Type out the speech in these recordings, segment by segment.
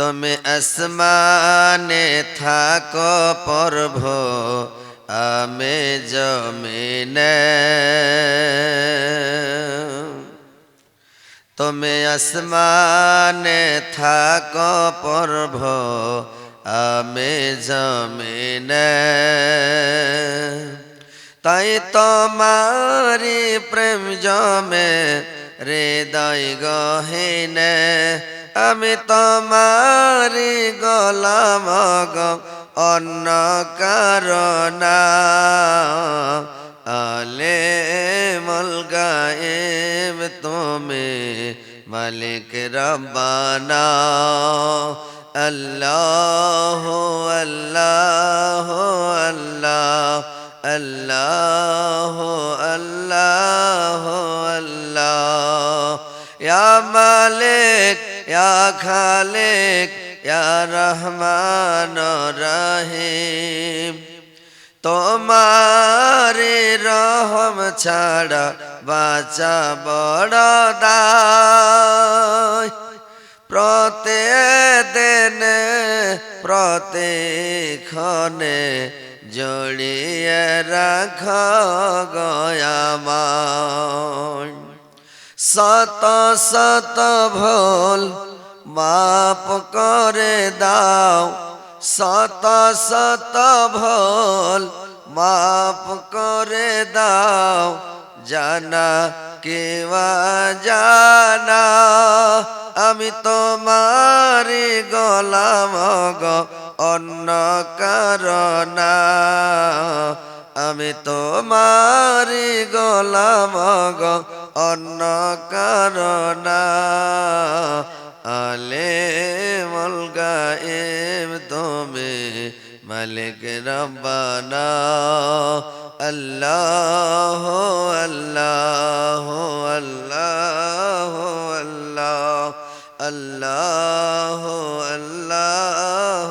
তুমি আসমানে থাকো পর্ব আমি জমিনে তুমি আসমানে থাকো পর্ব আমি জমিনে তাই তোমারি প্রেম জমে হৃদয় গহিনে আমি তোমারি গলাম অন্য কারণা। আলে মলগায়েব তুমি মালিক রব্বানা। আল্লাহ আল্লাহ আল্লাহ আল্লাহ আল্লাহ আল্লাহ। ইয়া মালিক ইয়া খালিক, ইয়া রহমান রহিম, তোমারে রহম ছাড়া বাঁচা বড় দায়। প্রত্যেক প্রত্যেকক্ষণে জড়িয়ে রাখ গয়ামার শত শত ভুল মাপ করে দাও। শত শত ভুল মাপ করে দাও। জানা কেবা জানা, আমি তোমারি গলাম গ, অন্য কারণা। আমি তোমারি গলাম গ অন্য কারণা আলে মলগায়েব তুমি মালিক রব্বানা। আল্লাহ আল্লাহ আল্লাহ আল্লাহ আল্লাহ আল্লাহ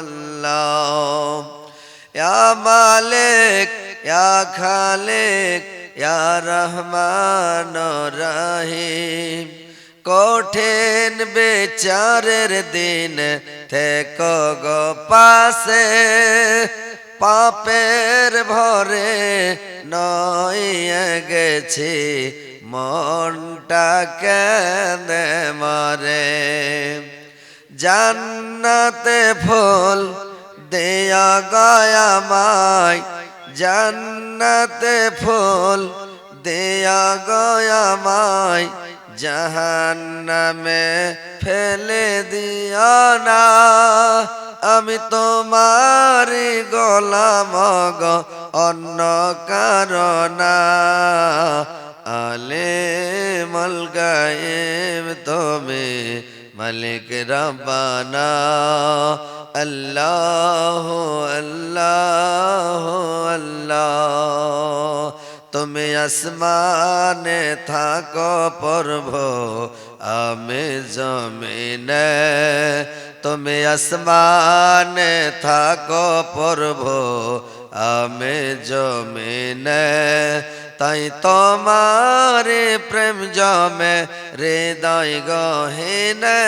আল্লাহ। ইয়া মালিক, ইয়া খালিক ইয়া রহমান রহিম, কঠিন বেচারের দিন থেকো গো পাশে, পাপের ভরে নয়ে গেছি, মনটা কেঁদে মরে। জান্নাতে ফুল দেয়া গয়া মাই জান্নাতে ফুল দেয়া গয়া মাই জাহান্নামে ফেলে দিও না। আমি তোমারি গোলাম গ, অন্য কারণা আলে মলগায়েব তুমি মালিক রব্বানা। আল্লাহ আল্লাহ আল্লাহ, তুমি আসমানে থাকো পর্ব আমি জমিনে। তুমি আসমানে থাকো পর্ব আমি জমিনে। তাই তোমারে প্রেম জমে রে হৃদয় গহিনে।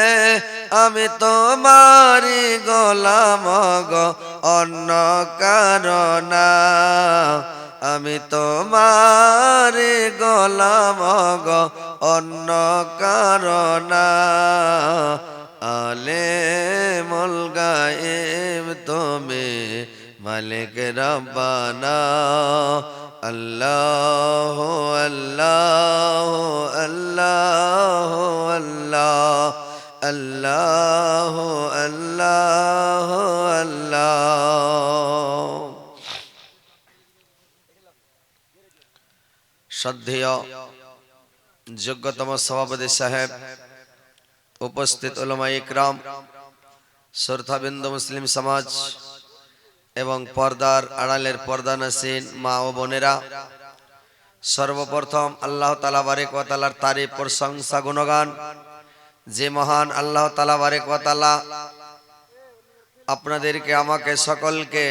আমি তোমারি গোলাম গ, অন্য কারণা। আমি তোমারে গোলাম গ, অন্য কারণা। আলে মলগায়েব তুমি মালিক রব্বানা। আল্লাহ আল্লাহ আল্লাহ আল্লাহ আল্লাহ আল্লাহ আল্লাহ শ্রদ্ধেয় যোগ্যতম সভাপতি সাহেব উপস্থিত ওলমা ইকরাম শ্রদ্ধাবিন্দু মুসলিম সমাজ এবং পর্দার আড়ালের পর্দা নাসিন মা ও বোনেরা, সর্বপ্রথম আল্লাহ তালা বারেক ওয়াতালার তারিফ, প্রশংসা, গুণগান। যে মহান আল্লাহ তালা বারেক ওয়াতালা আপনাদেরকে, আমাকে সকলকে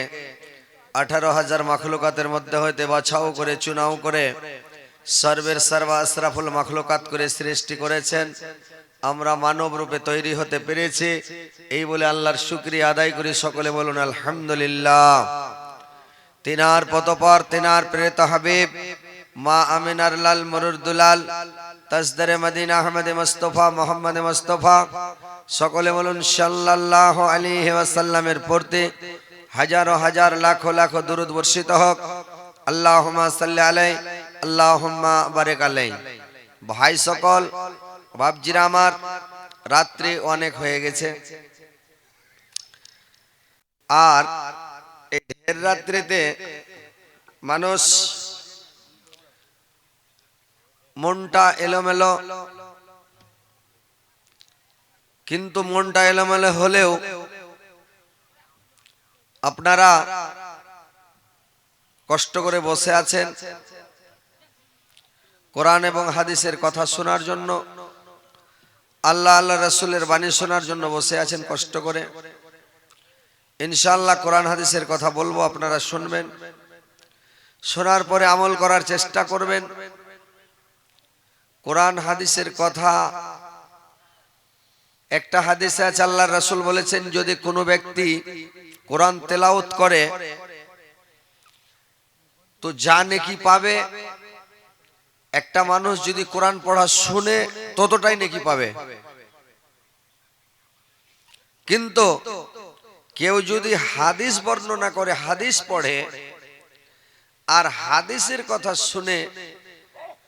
আঠারো হাজার মাখলুকাতের মধ্যে হইতে বাছাও করে, চুনাও করে, সর্বের সর্বা আশরাফুল মাখলুকাত করে সৃষ্টি করেছেন। আমরা মানব রূপে তৈরি হতে পেরেছি। এই বলে আল্লাহর শুক্রিয়া আদায় করি। সকলে বলুন, আলহামদুলিল্লাহ। তিনার পতপর তিনার প্রেরিত হাবিব, মা আমিনার লাল মরুরদুলাল তসদরে Medina Ahmad Mustafa, Mohammad Mustafa. সকলে বলুন, সাল্লাল্লাহ আলাইহি ওয়াসাল্লামের পড়তে হাজারো হাজার লাখো লাখো দুরুদ বর্ষিত হোক। আল্লাহুম্মা সাল্লি আলাই আল্লাহুম্মা বারিক আলাই ভাই সকল বাপজিরা আমার রাত্রি অনেক হয়ে গেছে। আর এই ঢের রাত্রিতে মানুষ মনটা এলোমেলো, কিন্তু মনটা এলোমেলো হলেও আপনারা কষ্ট করে বসে আছেন। কোরআন এবং হাদিসের কথা শোনার জন্য আল্লাহ আল্লাহ রসুলের বাণী শোনার জন্য বসে আছেন, কষ্ট করে। ইনশাল্লাহ কোরআন হাদিসের কথা বলব, আপনারা শুনবেন। শোনার পরে আমল করার চেষ্টা করবেন। কোরআন হাদিসের কথা, একটা হাদিসে আছে আল্লাহ রসুল বলেছেন, যদি কোনো ব্যক্তি কোরআন তেলাউত করে, তো যা নেকি পাবে? একটা মানুষ যদি কোরআন পড়া শুনে ততটাই নেকি পাবে। কিন্তু কেউ যদি হাদিস বর্ণনা করে হাদিস পড়ে আর হাদিসের কথা শুনে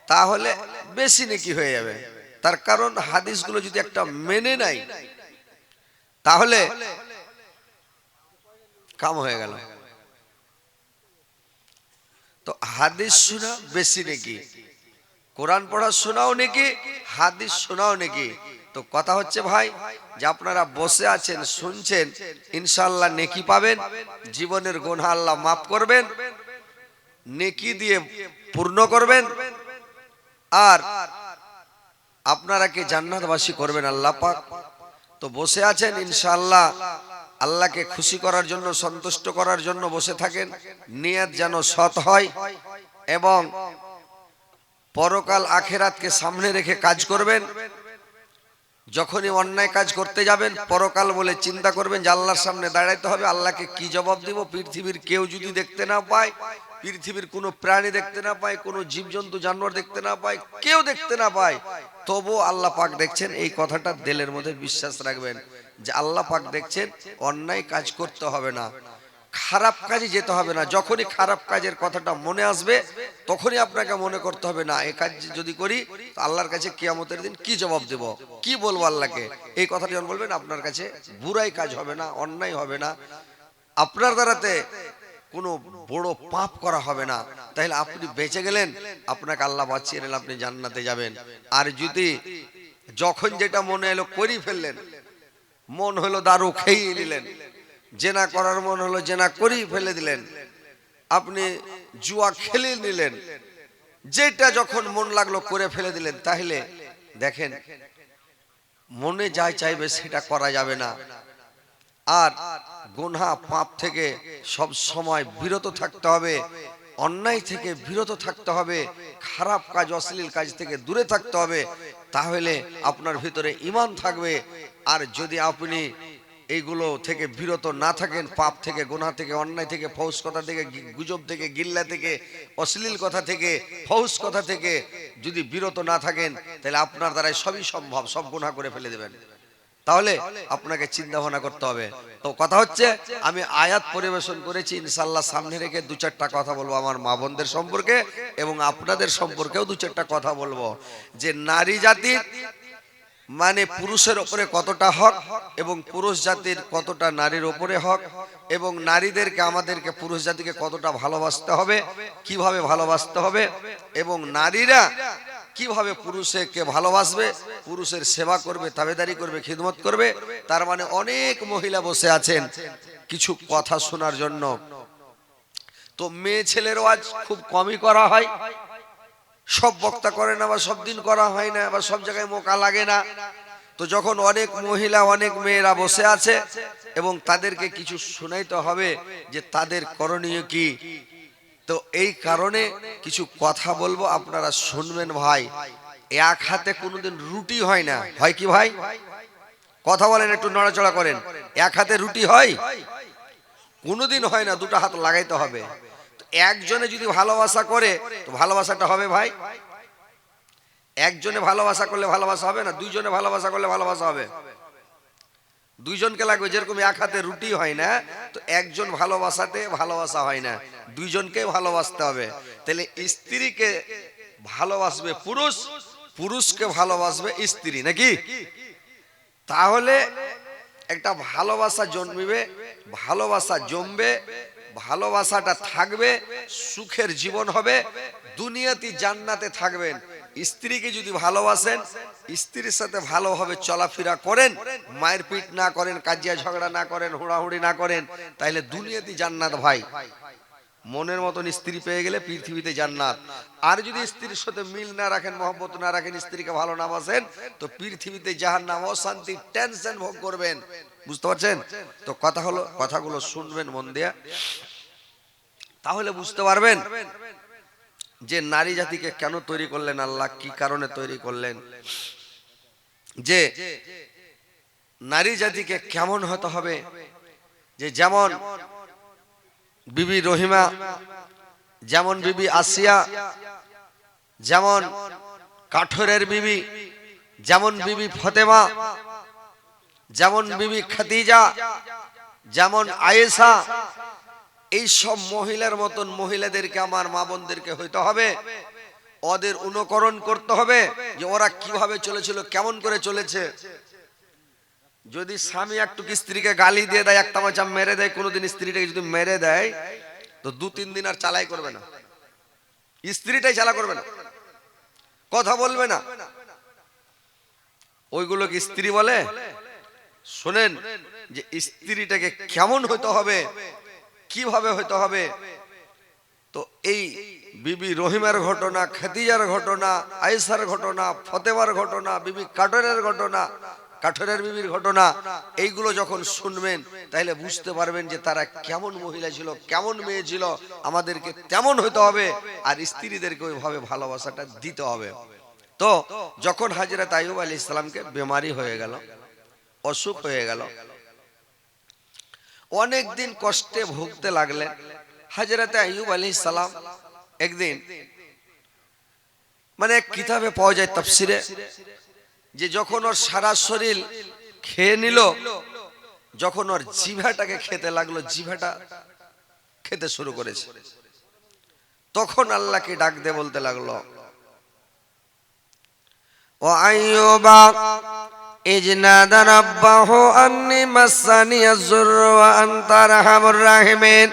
তাহলে বেশি নেকি হয়ে যাবে। তার কারণ হাদিসগুলো যদি একটা মেনে নাই তাহলে কাম হয়ে গেল। তো হাদিস শোনা বেশি নাকি। কোরআন পড়া শোনাও নাকি, হাদিস শোনাও নাকি? তো কথা হচ্ছে ভাই, যে আপনারা বসে আছেন, শুনছেন ইনশাল্লাহ নেকি পাবেন, জীবনের গোনা আল্লাহ মাফ করবেন, নেকি দিয়ে পূর্ণ করবেন, আর আপনারা কি জান্নাতবাসী করবেন আল্লাহ পাক? তো বসে আছেন, ইনশাআল্লাহ আল্লাহকে খুশি করার জন্য, সন্তুষ্ট করার জন্য বসে থাকেন, নিয়ত যেন সৎ হয়, এবং পরকাল আখেরাতকে সামনে রেখে কাজ করবেন। যখনই অন্যায় কাজ করতে যাবেন, পরকাল বলে চিন্তা করবেন যে আল্লাহর সামনে দাঁড়াইতে হবে, আল্লাহকে কি জবাব দিব? পৃথিবীর কেউ যদি দেখতে না পায়, পৃথিবীর কোনো প্রাণী দেখতে না পায়, কোনো জীবজন্তু, জানোয়ার দেখতে না পায়, কেউ দেখতে না পায় তবু আল্লাহ পাক দেখছেন, এই কথাটা দিলের মধ্যে বিশ্বাস রাখবেন যে আল্লাহ পাক দেখছেন, অন্যায় কাজ করতে হবে না। খারাপ কাজে যেতে হবে না। যখনই খারাপ কাজের কথাটা মনে আসবে, তখনই আপনাকে মনে করতে হবে, না এই কাজ যদি করি আল্লাহর কাছে কিয়ামতের দিন কি জবাব দেব? কি বলব আল্লাহকে? এই কথাটা যখন বলবেন, আপনার কাছে বুড়াই কাজ হবে না, অন্যায় হবে না। আপনার দ্বারাতে কোনো বড় পাপ করা হবে না। তাহলে আপনি বেঁচে গেলেন, আপনাকে আল্লাহ বাঁচিয়ে নিলেন, আপনি জান্নাতে যাবেন। আর যদি যখন যেটা মনে এলো করি ফেললেন, মন হলো দারু খেয়ে নিলেন। জেনা করার মন হলো জেনা করি ফেলে দিলেন। আপনি জুয়া খেলে নিলেন। যেটা যখন মন লাগল করে ফেলে দিলেন, তাহলে দেখেন, মনে যা চাইবে সেটা করা যাবে না। আর গুনহা পাপ থেকে সব সময় বিরত থাকতে হবে, অন্যায় থেকে বিরত থাকতে হবে, খারাপ কাজ, অশ্লীল কাজ থেকে দূরে থাকতে হবে, তাহলে আপনার ভিতরে ইমান থাকবে। আর যদি আপনি এইগুলো থেকে বিরত না থাকেন, পাপ থেকে গোনা থেকে, অন্যায় থেকে ফৌস কথা থেকে গুজব থেকে, গিল্লা থেকে, অশ্লীল কথা থেকে, ফৌজ কথা থেকে যদি বিরত না থাকেন, তাহলে আপনার দ্বারাই সবই সম্ভব, সব গুনাহ করে ফেলে দেবেন। তাহলে আপনাকে চিন্তা ভাবনা করতে হবে। তো কথা হচ্ছে, আমি আয়াত পরিবেশন করেছি ইনশাল্লাহ সামনে রেখে দু চারটা কথা বলব আমার মা বোনদের সম্পর্কে এবং আপনাদের সম্পর্কেও দু চারটা কথা বলব। যে নারী জাতির মানে পুরুষের ওপরে কতটা হক এবং পুরুষ জাতির কতটা নারীর ওপরে হক এবং নারীদেরকে আমাদেরকে পুরুষ জাতিকে কতটা ভালোবাসতে হবে, কীভাবে ভালোবাসতে হবে এবং নারীরা কীভাবে পুরুষকে ভালোবাসবে, পুরুষের সেবা করবে, তাবেদারি করবে, খিদমত করবে, তার মানে অনেক মহিলা বসে আছেন কিছু কথা শোনার জন্য। তো মেয়ে ছেলেরও আজ খুব কমই করা হয়। সব বক্তা করে না বা সব দিন করা হয় না বা সব জায়গায় মোকা লাগে না। তো যখন অনেক মহিলা, অনেক মেয়েরা বসে আছে এবং তাদেরকে কিছু শোনাইতে হবে যে তাদের করণীয় কি, তো এই কারণে কিছু কথা বলব, আপনারা শুনবেন ভাই। এক হাতে কোনোদিন রুটি হয় না, হয় কি ভাই? কথা বলেন, একটু নড়াচড়া করেন। এক হাতে রুটি হয়? কোনোদিন হয় না, দুটো হাত লাগাইতে হবে। একজনে যদি ভালোবাসা করে, তো ভালোবাসাটা হবে ভাই? একজনে ভালোবাসা করলে ভালোবাসা হবে না? দুইজনে ভালোবাসা করলে ভালোবাসা হবে? দুইজনকে লাগবে, যেরকম এক হাতে রুটি হয় না, তো একজন ভালোবাসাতে ভালোবাসা হয় না। দুইজনকে ভালোবাসতে হবে। তাহলে স্ত্রীকে ভালোবাসবে পুরুষ, পুরুষকে ভালোবাসবে স্ত্রী, নাকি? তাহলে একটা ভালোবাসা জন্মিবে, ভালোবাসা জমবে ভালোবাসাটা থাকবে, সুখের জীবন হবে, দুনিয়াতে জান্নাতে থাকবেন। স্ত্রীকে যদি ভালোবাসেন, স্ত্রীর সাথে ভালোভাবে চলাফেরা করেন, মায়ের পিট না করেন, কাজিয়া ঝগড়া না করেন, হুড়াহুড়ি না করেন তাহলে দুনিয়াতে জান্নাত ভাই। মনের মতন স্ত্রী পেয়ে গেলে পৃথিবীতে জান্নাত। আর যদি স্ত্রীর সাথে মিল না রাখেন, মহব্বত না রাখেন, স্ত্রীকে ভালো না বাসেন, তো পৃথিবীতে যাহার নাম অশান্তি, টেনশন ভোগ করবেন। বুঝতে পারছেন? তো কথা হলো, কথাগুলো শুনবেন মন দিয়া। তাহলে বুঝতে পারবেন যে নারী জাতিকে কেন তৈরি করলেন আল্লাহ, কি কারণে তৈরি করলেন? যে নারী জাতিকে কেমন হতে হবে? যে যেমন বিবি রহিমা, যেমন বিবি আসিয়া, যেমন কাঠরের বিবি, যেমন বিবি ফতেমা, যেমন বিবি খাদিজা, যেমন আয়েশা এই সব মহিলার মতন মহিলাদেরকে আমার মা বোনদেরকে হইতে হবে। ওদের অনুকরণ করতে হবে যে ওরা কীভাবে চলেছিল, কেমন করে চলেছে। যদি স্বামী একটু স্ত্রীকে গালি দিয়ে দেয় একটা মাচা মেরে দেয়, কোনোদিন স্ত্রীটাকে যদি মেরে দেয়, তো দু তিন দিন আর চালাই করবে না। স্ত্রীটাই চালা করবে না। কথা বলবে না। ওইগুলোকে স্ত্রী বলে? শোনেন, যে স্ত্রীটাকে কেমন হইতে হবে, কীভাবে হইতে হবে? তো এই বিবি রহিমার ঘটনা, খাদিজার ঘটনা আয়েসার ঘটনা ফতেবার ঘটনা, বিবি কাটরের ঘটনা কাঠরের বিবির ঘটনা, এইগুলো যখন শুনবেন, তাহলে বুঝতে পারবেন যে তারা কেমন মহিলা ছিল, কেমন মেয়ে ছিল, আমাদেরকে তেমন হইতে হবে, আর স্ত্রীদেরকে ওইভাবে ভালোবাসাটা দিতে হবে। তো যখন হাজরত আইব আলী ইসলামকে বেমারি হয়ে গেল, অসুখ হয়ে গেল, অনেক দিন কষ্টে ভুগতে লাগলেন। হাজরতে আইব আলী সালাম একদিন মানে কিতাবে পাওয়া যায় তফসিরে যে যখন ওর সারা শরীর খেয়ে নিল, যখন ওর জিভাটাকে খেতে লাগল, জিভাটা খেতে শুরু করেছে। তখন আল্লাহকে ডাক দে বলতে লাগল, ও আইয়ুবা ইজনাদা রাব্বাহু আন্নি মাসানিয়া যুররু ওয়া আনতা আরহামুর রাহিমিন।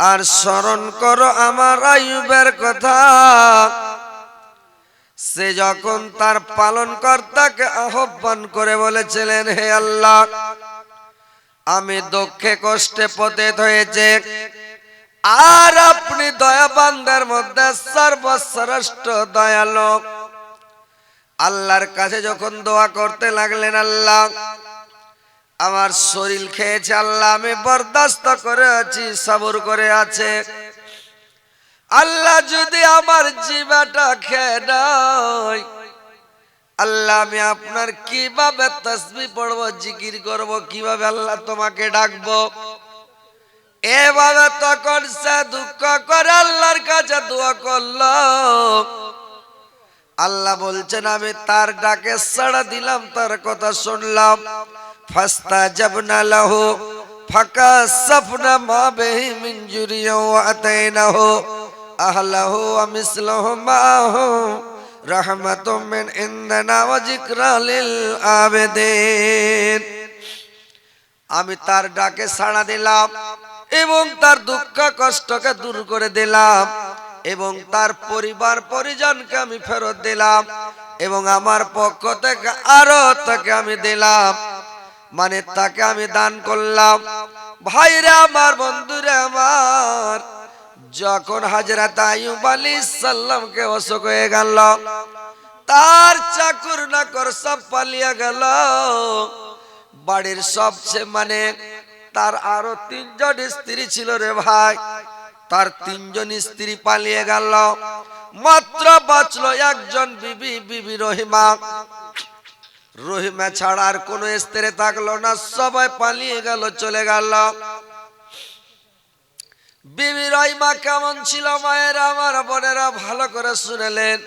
আর স্মরণ করো আমার আইয়ুবের কথা। সে যখন তার পালন কর্তাকে আহ্বান করে বলেছিলেন, হে আল্লাহ, আমি দুঃখে কষ্টে পতিত হয়েছে। আর আপনি দয়াবান্দার মধ্যে সর্বশ্রেষ্ঠ দয়ালু। আল্লাহর কাছে যখন দোয়া করতে লাগলেন, আল্লাহ, আমার শরীর খেয়েছে, আল্লাহ, আমি বরদাস্ত করে আছি সবর করে আছে। আল্লাহ যদি আমার জীবাটা খেয়ে আল্লাহ আমি আপনার কীভাবে তসবি পড়ব, জিকির করব, কীভাবে আল্লাহ তোমাকে ডাকবো? এভাবে তখন সে দুঃখ করে আল্লাহর কাছে দোয়া করল। আল্লাহ বলছেন, আমি তার ডাকে সাড়া দিলাম, তার কথা শুনলাম। ফাস্তা জবনা লাহু, ফাকা সফনা মা বেহি মিন জুরিয়া ওয়া আতাইনাহু। আমি তার ডাকে সাড়া দিলাম এবং তার দুঃখ কষ্টকে দূর করে দিলাম এবং তার পরিবার পরিজনকে আমি ফেরত দিলাম এবং আমার পক্ষ থেকে আরও তাকে আমি দিলাম। মানে তাকে আমি দান করলাম। ভাইরা, আমার বন্ধুরে, আমার যখন হাজরাত আইয়ুব আলাইহিস সালামকে অসুখ হয়ে গেল, তার চাকুর নাকর সব পালিয়ে গেল। বাড়ির সবচেয়ে মানে তার আরও তিনজন স্ত্রী ছিল রে ভাই, তার তিনজন স্ত্রী পালিয়ে গেল। মাত্র বাঁচলো একজন বিবি বিবি রহিমা। রহিমা ছাড়া আর কোনো স্ত্রী থাকল না, সবাই পালিয়ে গেল, চলে গেল। বিবি রহিমা কেমন ছিল মায়ের? আমার বোনেরা ভালো করে শুনেলেন।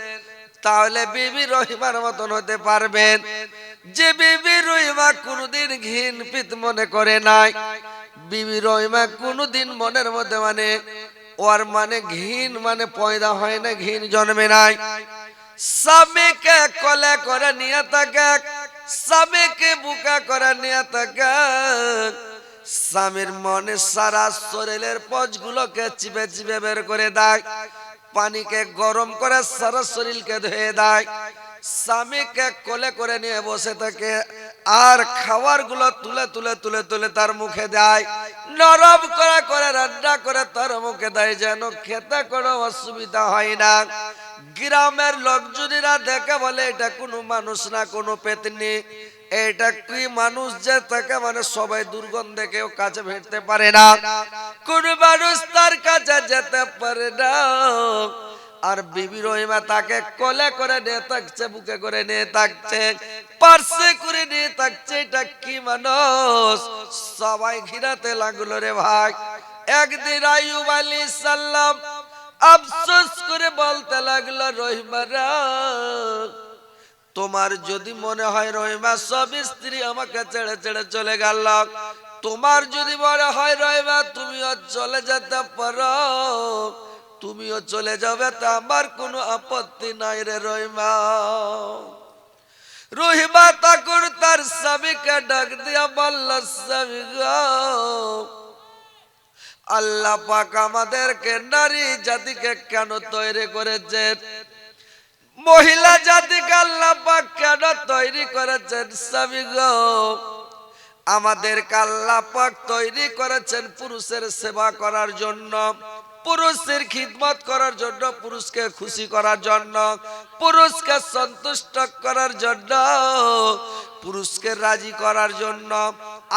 তাহলে বিবি রহিমার মতন হতে পারবেন। যে বিবি রহিমা কোনোদিন ঘিন পিত মনে করে নাই। বিবি রহিমা কোনোদিন মনের মধ্যে মানে ওর মানে ঘিন মানে পয়দা হয় না, ঘিন জন্মে নাই। স্বামীকে কলে করে নিয়ে থাকে স্বামীকে বুকা করে নিয়ে থাকে স্বামীর মনে সারা শরীরের পচগুলোকে চিপে চিপে বের করে দেয়, পানিকে গরম করে সারা শরীরকে ধুয়ে দেয়। স্বামীকে কোলে করে নিয়ে বসে থাকে আর খাবারগুলো তুলে তুলে তুলে তুলে তার মুখে দেয়। নরম করে করে রান্না করে তার মুখে দেয় যেন খেতে কোনো অসুবিধা হয় না। গ্রামের লোকজনীরা দেখে বলে, এটা কোনো মানুষ না, কোনো পেতনি। এটা কি মানুষ যে তাকে মানে সবাই দুর্গন্ধে কেউ কাছে ভেটতে পারে না? কোন মানুষ তার কাছে যেতে পারে না। আর বিবি রহিমা তাকে কোলে করে নিয়ে থাকছে, বুকে করে নিয়ে থাকছে পার্শ্বে করে নিয়ে থাকছে, এটা কি মানুষ? সবাই ঘিরাতে লাগল রে ভাই। একদিন আয়ুব আলী সাল্লাম আফসোস করে বলতে লাগল, রহিমারা তোমার যদি মনে হয় রহিমা, সব স্ত্রী আমাকে ছেড়ে ছেড়ে চলে গেল। তোমার যদি মনে হয় রহিমা, তুমিও চলে যেতে পারো। তুমিও চলে যাবে তা আমার কোনো আপত্তি নাই রে রহিমা। রহিমা তখন তার স্বামীকে ডাক দিয়া বলল, স্বামী আল্লাহ পাক আমাদেরকে নারী জাতিকে কেন তৈরি করেছেন মহিলা জাতিকে আল্লাহ পাক কেন তৈরি করেছেন স্বামী আমাদের আল্লাহ পাক তৈরি করেছেন পুরুষের সেবা করার জন্য, পুরুষের খিদমত করার জন্য, পুরুষকে খুশি করার জন্য, পুরুষকে সন্তুষ্ট করার জন্য, পুরুষকে রাজি করার জন্য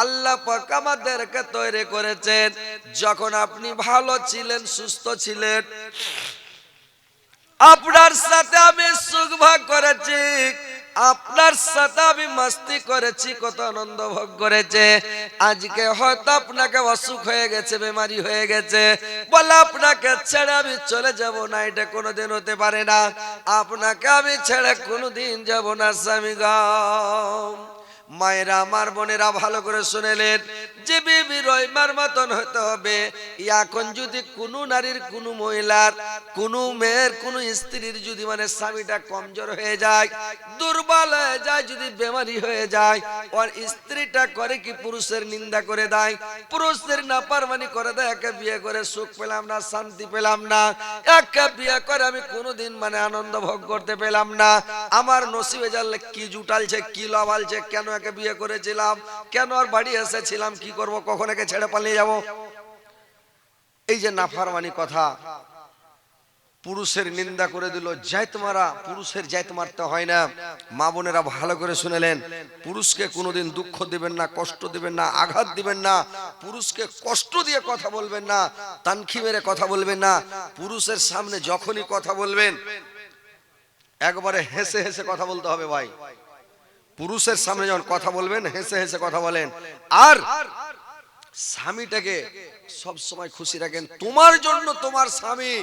আল্লাহ পাক আমাদেরকে তৈরি করেছেন। যখন আপনি ভালো ছিলেন, সুস্থ ছিলেন আপনার সাথে আমি সুখ ভাগ করেছি, আপনার সাথে আমি মাস্তি করেছি, কত আনন্দ ভোগ করেছে। আজকে হয়তো আপনাকে অসুখ হয়ে গেছে, বেমারি হয়ে গেছে। বলে আপনাকে ছেড়ে আমি চলে যাব না, এটা কোনোদিন হতে পারে না। আপনাকে আমি ছেড়ে কোনোদিন যাব না, স্বামী গাম মায়েরা, আমার বোনেরা ভালো করে শুনেলেন। যে বিবি রহিমার মতন হতে হবে, এখন যদি কোনো নারীর, কোনো মহিলার, কোনো মেয়ের, কোনো স্ত্রীর যদি মানে স্বামীটা কমজোর হয়ে যায়, দুর্বল হয়ে যায়, যদি বেমারি হয়ে যায় ওর স্ত্রীটা করে কি পুরুষের নিন্দা করে দেয়? পুরুষের নাপারমানি করে দেয়, একে বিয়ে করে সুখ পেলাম না, শান্তি পেলাম না, একে বিয়ে করে আমি কোনোদিন মানে আনন্দ ভোগ করতে পেলাম না। আমার নসিবে জানলে কি জুটালছে, কি লভালছে কেন একে বিয়ে করেছিলাম। কেন আর বাড়ি এসেছিলাম? কি করব? কখন একে ছেড়ে পালিয়ে যাব? এই যে নাফারমানি কথা, পুরুষের নিন্দা করে দিল জায়ত মারা পুরুষের জায়ত মারতে হয় না। মা বোনেরা ভালো করে শুনেলেন। পুরুষকে কোনোদিন দুঃখ দিবেন না, কষ্ট দিবেন না, আঘাত দিবেন না। পুরুষকে কষ্ট দিয়ে কথা বলবেন না, তানখি মেরে কথা বলবেন না। পুরুষের সামনে যখনই কথা বলবেন, একবারে হেসে হেসে কথা বলতে হবে ভাই। পুরুষের সামনে যখন কথা বলবেন, হেসে হেসে কথা বলেন। আর স্বামীটাকে সব সময় খুশি রাখেন, তোমার জন্য তোমার স্বামী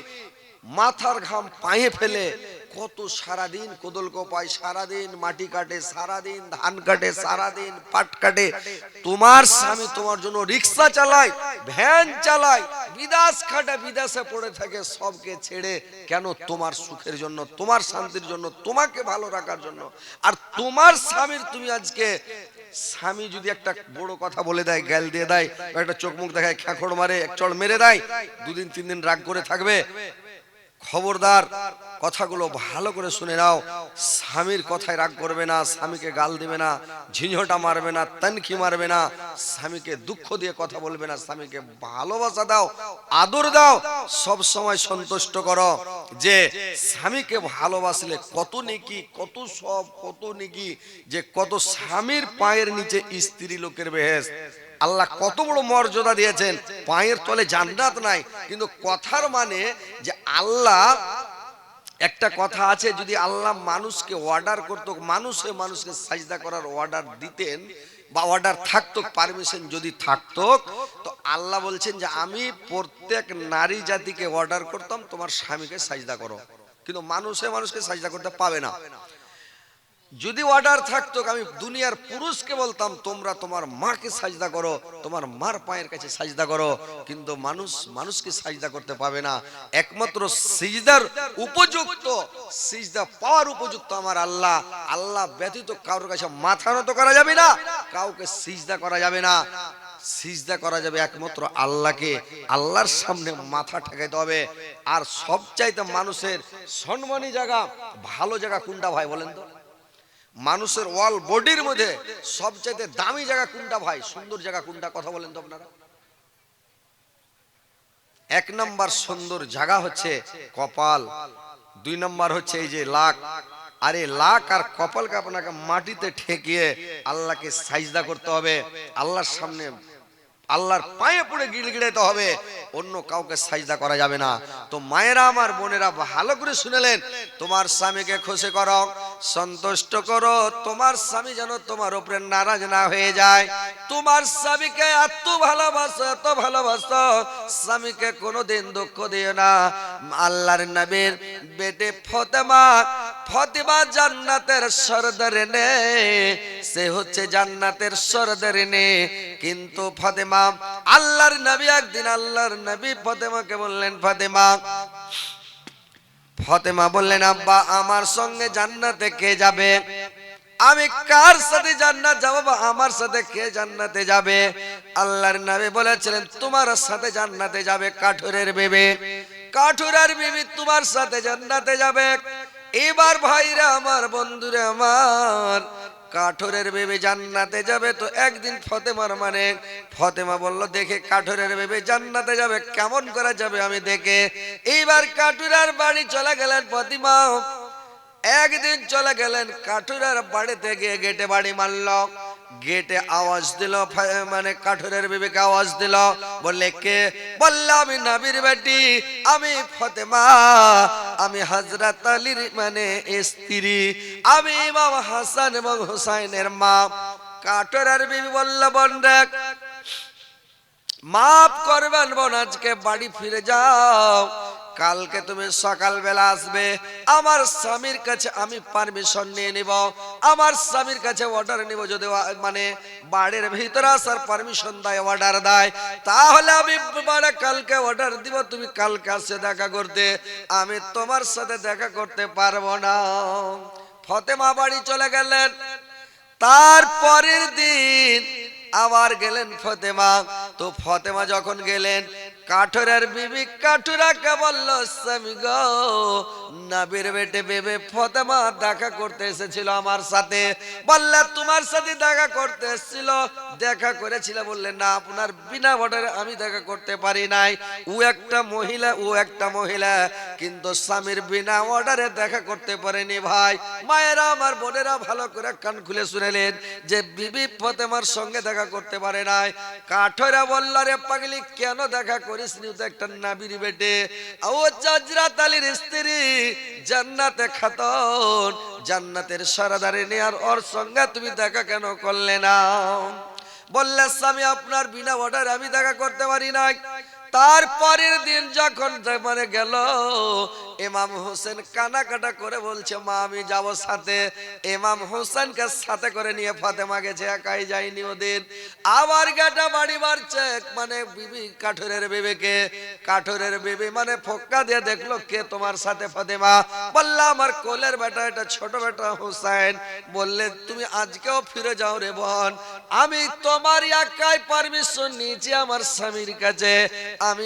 মাথার ঘাম পায়ে ফেলে কত সারাদিন কোদল কোপায়, সারাদিন মাটি কাটে, সারাদিন ধান কাটে, সারাদিন পাট কাটে। তোমার স্বামী তোমার জন্য রিক্সা চালায়, ভ্যান চালায়, বিদাস খাটে বিদেশে পড়ে থাকে সবকে ছেড়ে। কেন? তোমার সুখের জন্য, তোমার শান্তির জন্য, তোমাকে ভালো রাখার জন্য। আর তোমার স্বামীর তুমি আজকে, স্বামী যদি একটা বড় কথা বলে দেয় গ্যাল দিয়ে দেয়, একটা চোখ মুখ দেখায়, খ্যাঁকড় মারে, এক চড় মেরে দেয়, দুদিন তিন দিন রাগ করে থাকবে খবরদার, কথাগুলো ভালো করে শুনে নাও। স্বামীর কথায় রাগ করবে না, স্বামীকে গাল দিবে না, ঝিঝোটা মারবে না, তানখি মারবে না, স্বামীকে দুঃখ দিয়ে কথা বলবে না, স্বামীকে ভালোবাসা দাও, আদর দাও, সব সময় সন্তুষ্ট করো যে স্বামীকে ভালোবাসলে কত নেকি, কত সব, কত নেকি, যে কত স্বামীর পায়ের নিচে স্ত্রী লোকের বেহেস আল্লাহ কত বড় মর্যাদা দিয়েছেন। পায়ের তলে জান্নাত নাই। কিন্তু কথার মানে যে আল্লাহ একটা কথা আছে যদি আল্লাহ মানুষকে অর্ডার করতো মানুষে মানুষকে সাজদা করার অর্ডার দিতেন বা অর্ডার থাকতো পারমিশন যদি থাকতো তো আল্লাহ বলছেন যে আমি প্রত্যেক নারী জাতিকে অর্ডার করতাম তোমার স্বামীকে সাজদা করো। কিন্তু মানুষে মানুষকে সাজদা করতে পাবে না। যদি অর্ডার থাকতো, আমি দুনিয়ার পুরুষকে বলতাম, তোমরা তোমার মাকে সাজদা করো, তোমার মার পায়ের কাছে সাজদা করো। কিন্তু মানুষ মানুষকে সাজদা করতে পাবে না। একমাত্র সিজদার উপযুক্ত, সিজদা পাওয়ার উপযুক্ত আমার আল্লাহ। আল্লাহ ব্যতীত কারোর কাছে মাথা নত করা যাবে না, কাউকে সিজদা করা যাবে না। সিজদা করা যাবে একমাত্র আল্লাহকে। আল্লাহর সামনে মাথা ঠেকাইতে হবে। আর সবচাইতে মানুষের সম্মানী জায়গা, ভালো জায়গা কোনটা ভাই বলেন তো? মানুষের ওয়াল বডির মধ্যে সবচেয়ে দামি জায়গা কোনটা ভাই? সুন্দর জায়গা কোনটা? কথা বলেন তো আপনারা। এক নম্বর সুন্দর জায়গা হচ্ছে কপাল। দুই নম্বর হচ্ছে এই যে লাখ আরে লাখ আর কপালকে আপনাকে মাটিতে ঠেকিয়ে আল্লাহকে সাইজদা করতে হবে। আল্লাহর সামনে আল্লাহর পায়ে পড়ে গিড়গিড়াইতে হবে। অন্য কাউকে সাজদা করা যাবে না। তো মায়েরা আমার বোনেরা ভালো করে শুনেলেন, তোমার স্বামীকে খুশি করো, সন্তুষ্ট করো। তোমার স্বামী যেন তোমার উপরে নারাজ না হয়ে যায়। তোমার স্বামীকে এত ভালোবাসো এত ভালোবাসো। স্বামীকে কোনোদিন দুঃখ দিও না। আল্লাহর নবীর বেটে ফতেমা ফতেমা জান্নাতের সরদারে নে সে হচ্ছে জান্নাতের সরদারে নে কিন্তু ফতেমা আল্লাহর নবী একদিন আল্লাহর নবী ফতেমাকে বললেন, ফতেমা। ফতেমা বললেন, আব্বা, আমার সঙ্গে জান্নাতে কে যাবে? আমি কার সাথে জান্নাত যাব বা আমার সাথে কে জান্নাতে যাবে? আল্লাহর নবী বলেছিলেন, তোমার সাথে জান্নাতে যাবে কাঠুরের বেবে। কাঠুরের বিবি তোমার সাথে জান্নাতে যাবে। এবার ভাইরা, আমার বন্ধুরে আমার কাঠরের বেবে জান্নাতে যাবে। তো একদিন ফতেমার মানে ফতেমা বলল, দেখে কাঠরের বেবে জান্নাতে যাবে, কেমন করা যাবে আমি দেখে। এইবার কাঠুরার বাড়ি চলে গেলেন ফতিমা। একদিন চলে গেলেন কাঠুরার বাড়ি থেকে গেটে বাড়ি মারল। গেটে আওয়াজ দিল মানে কাঠুরের বিবেকে আওয়াজ দিল, বললে, কে? বলল, আমি নাবির বেটি, আমি ফতেমা, আমি হজরত আলীর মানে স্ত্রী, আমি ইমাম হাসান এবং হুসাইনের মা। কাঠুরের বিবি বলল, বোন দেখ, মাফ করবেন বোন, আজকে বাড়ি ফিরে যাও কালকে তুমি সকালবেলা আসবে। আমার স্বামীর কাছে আমি পারমিশন নিয়ে নিব। আমার স্বামীর কাছে অর্ডার নিব যদি মানে বাড়ির ভিতরে আসার পারমিশন দেয় অর্ডার দেয়। তাহলে আমি মানে কালকে অর্ডার দিব, তুমি কালকে আসে দেখা করতে। আমি তোমার সাথে দেখা করতে পারব না। ফতেমা বাড়ি চলে গেলেন। তার পরের দিন আবার গেলেন ফতেমা। তো ফতেমা যখন গেলেন কাঠুরার বিবি কাঠুরাকে বলল, স্বামী গো, নাবির বেটে বেবে ফতেমা দেখা করতে এসেছিল আমার সাথে। বললে, তোমার সাথে দেখা করতে এসেছিল। দেখা করেছিল, বললে, না, আপনার বিনা ভোটের আমি দেখা করতে পারি নাই। ও একটা মহিলা, ও একটা মহিলা। কিন্তু স্বামীর বিনা অর্ডারে দেখা করতে পারেনি ভাই। মায়েরা, আমার বোনেরা ভালো করে কান খুলে শুনেলেন যে বিবি ফতেমার সঙ্গে দেখা করতে পারে নাই। কাঠরা বলল রে পাগলি, কেন দেখা করিস নি তো একটা নাবির বেটে। ও জাজরাত আলীর স্ত্রী, জান্নাতে খাতন। জান্নাতের সরাদারে নেয়ার ওর সঙ্গে তুমি দেখা কেন করলে না? বললে, স্বামী, আপনার বিনা অর্ডারে আমি দেখা করতে পারি নাই। তারপরের দিন যখন মানে গেল ইমাম হোসেন কানাকাটা করে বলছে, মা, আমি যাব সাথে। ইমাম হোসেনকে সাথে করে নিয়ে ফাতেমা গেছে, একাই যায়নি ওদিন। আবার গাটা বাড়ি মারছে মানে বিবি কাঠুরের বেবেকে। কাঠুরের বেবি মানে ফক্কা দিয়ে দেখল, কে তোমার সাথে ফাতেমা? বললা আমার কোলের বেটা, এটা ছোট বেটা হোসেন। বললে, তুমি আজকেও ফিরে যাও রে বোন। আমি তোমার একাই পারমিশন নিয়েছি আমার স্বামীর কাছে। আমি